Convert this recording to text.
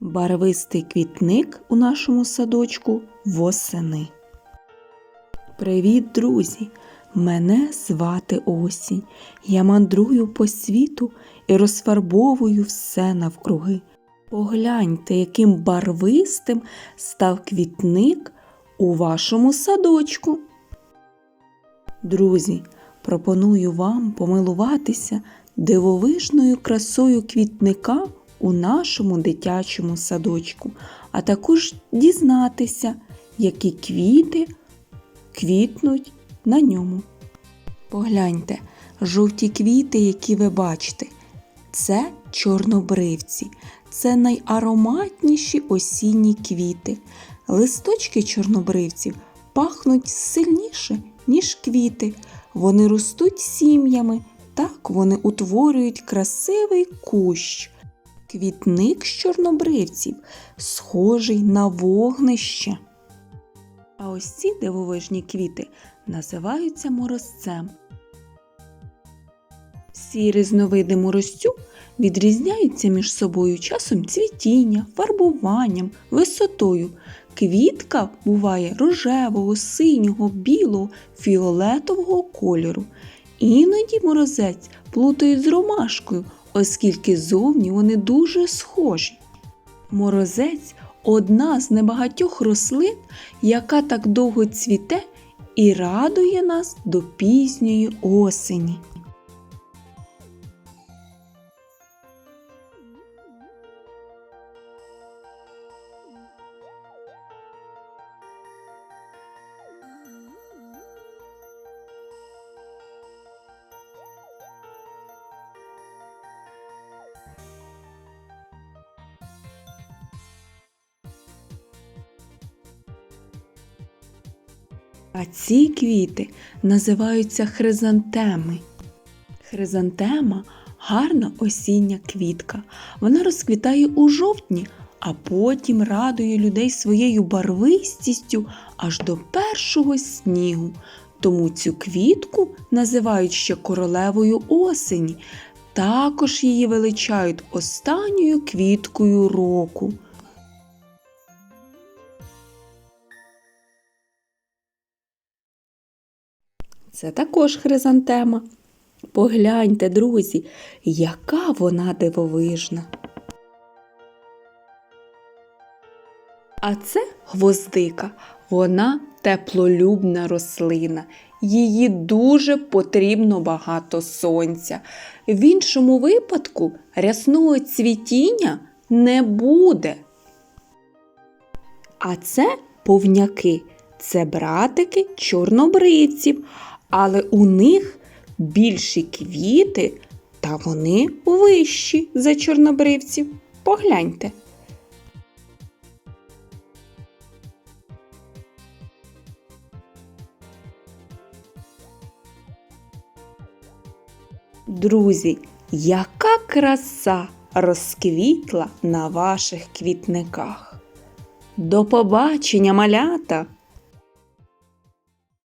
Барвистий квітник у нашому садочку восени. Привіт, друзі! Мене звати Осінь. Я мандрую по світу і розфарбовую все навкруги. Погляньте, яким барвистим став квітник у вашому садочку. Друзі, пропоную вам помилуватися дивовижною красою квітника у нашому дитячому садочку, а також дізнатися, які квіти квітнуть на ньому. Погляньте, жовті квіти, які ви бачите, це чорнобривці, це найароматніші осінні квіти. Листочки чорнобривців пахнуть сильніше, ніж квіти. Вони ростуть сім'ями, так вони утворюють красивий кущ. Квітник з чорнобривців схожий на вогнище. А ось ці дивовижні квіти називаються морозцем. Всі різновиди морозцю відрізняються між собою часом цвітіння, фарбуванням, висотою. Квітка буває рожевого, синього, білого, фіолетового кольору. Іноді морозець плутають з ромашкою, оскільки зовні вони дуже схожі. Морозець одна з небагатьох рослин, яка так довго цвіте і радує нас до пізньої осені. А ці квіти називаються хризантеми. Хризантема гарна осіння квітка. Вона розквітає у жовтні, а потім радує людей своєю барвистістю аж до першого снігу. Тому цю квітку називають ще королевою осені. Також її величають останньою квіткою року. Це також хризантема. Погляньте, друзі, яка вона дивовижна. А це гвоздика. Вона теплолюбна рослина. Її дуже потрібно багато сонця. В іншому випадку рясного цвітіння не буде. А це повняки. Це братики чорнобривців, але у них більші квіти, та вони вищі за чорнобривців. Погляньте. Друзі, яка краса розквітла на ваших квітниках. До побачення, малята!